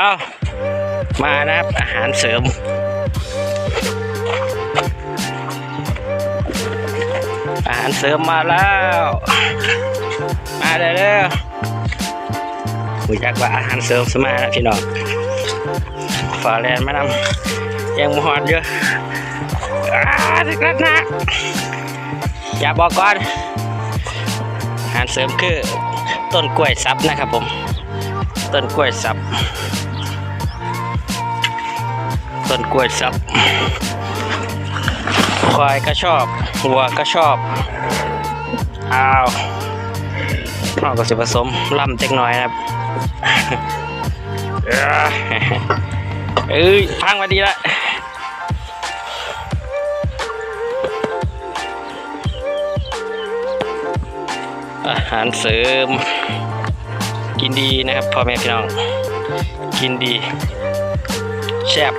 เอามานะครับอาหารเสริม อาหารเสริมมาแล้ว มาเด้อเด้อรู้จักว่าอาหารเสริมสมาแล้วพี่น้องฝาแลนด์มานำยังมหอดเยอะอ้าถึกรัดนะอย่าบอกก่อนอาหารเสริมคือต้นกล้วยซับนะครับผม ต้นกล้วยซับ ต้นกล้วยซับ ควายก็ชอบ วัวก็ชอบ อ้าวเราก็จะผสมล่ำเล็กน้อยนะครับเอ้ยพังมาดีละอาหารเสริม กินดีนะครับพ่อแม่พี่น้อง กินดีแซ่บ